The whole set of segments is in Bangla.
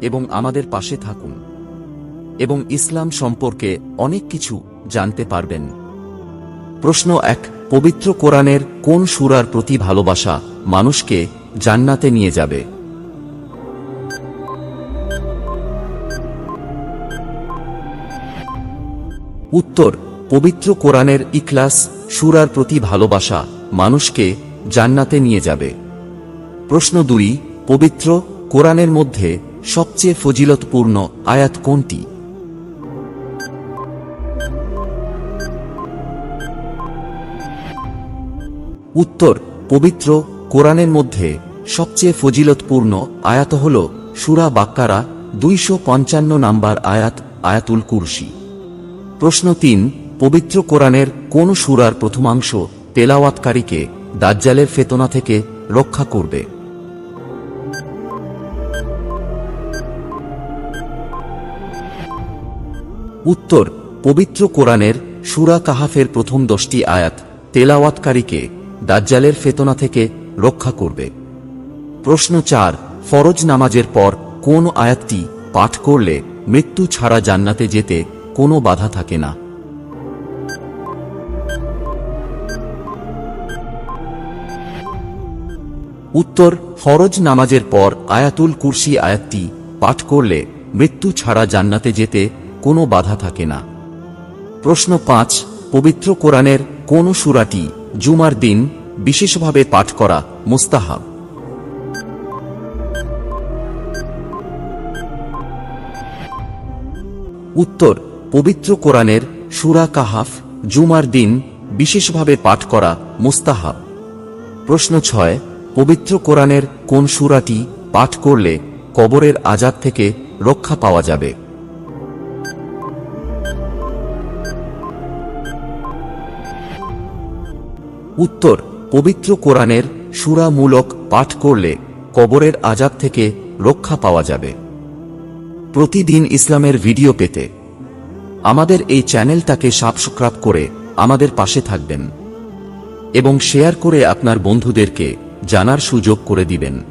এবং আমাদের পাশে থাকুন। এবং ইসলাম সম্পর্কে অনেক কিছু জানতে পারবেন। প্রশ্ন এক, পবিত্র কোরআনের কোন সুরার প্রতি ভালোবাসা মানুষকে জান্নাতে নিয়ে যাবে? উত্তর, পবিত্র কোরআনের ইখলাস সুরার প্রতি ভালোবাসা মানুষকে জান্নাতে নিয়ে যাবে। প্রশ্ন দুই, পবিত্র কোরআনের মধ্যে সবচেয়ে ফজিলতপূর্ণ আয়াত কোনটি? উত্তর, পবিত্র কোরআনের মধ্যে সবচেয়ে ফজিলতপূর্ণ আয়াত হল সুরা বাক্কারা দুইশো পঞ্চান্ন নাম্বার আয়াত, আয়াতুল কুরসি। প্রশ্ন তিন, পবিত্র কোরআনের কোন সুরার প্রথমাংশ তেলাওয়াতকারীকে দাজ্জালের ফেতনা থেকে রক্ষা করবে? উত্তর, পবিত্র কোরআনের সুরা কাহাফের প্রথম দশটি আয়াত তেলাওয়াতকারীকে দাজ্জালের ফেতনা থেকে রক্ষা করবে। প্রশ্ন চার, ফরজ নামাজের পর কোন আয়াতটি পাঠ করলে মৃত্যু ছাড়া জান্নাতে যেতে কোনো বাধা থাকে না? উত্তর, ফরজ নামাজের পর আয়াতুল কুরসি আয়াতটি পাঠ করলে মৃত্যু ছাড়া জান্নাতে যেতে কোনো বাধা থাকে না। প্রশ্ন পাঁচ, পবিত্র কোরআনের কোন সুরাটি জুমার দিন বিশেষভাবে পাঠ করা মুস্তাহাব? উত্তর, পবিত্র কোরআনের সুরা কাহাফ জুমার দিন বিশেষভাবে পাঠ করা মুস্তাহাব। প্রশ্ন ছয়, পবিত্র কোরআনের কোন সুরাটি পাঠ করলে কবরের আজাদ থেকে রক্ষা পাওয়া যাবে? উত্তর, পবিত্র কোরআনের সুরামূলক পাঠ করলে কবরের আজাব থেকে রক্ষা পাওয়া যাবে। প্রতিদিন ইসলামের ভিডিও পেতে আমাদের এই চ্যানেলটাকে সাবস্ক্রাইব করে আমাদের পাশে থাকবেন এবং শেয়ার করে আপনার বন্ধুদেরকে জানার সুযোগ করে দিবেন।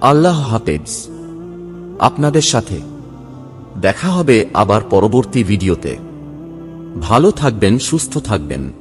আল্লাহ হাফেজ। আপনাদের সাথে দেখা হবে আবার পরবর্তী ভিডিওতে। ভালো থাকবেন, সুস্থ থাকবেন।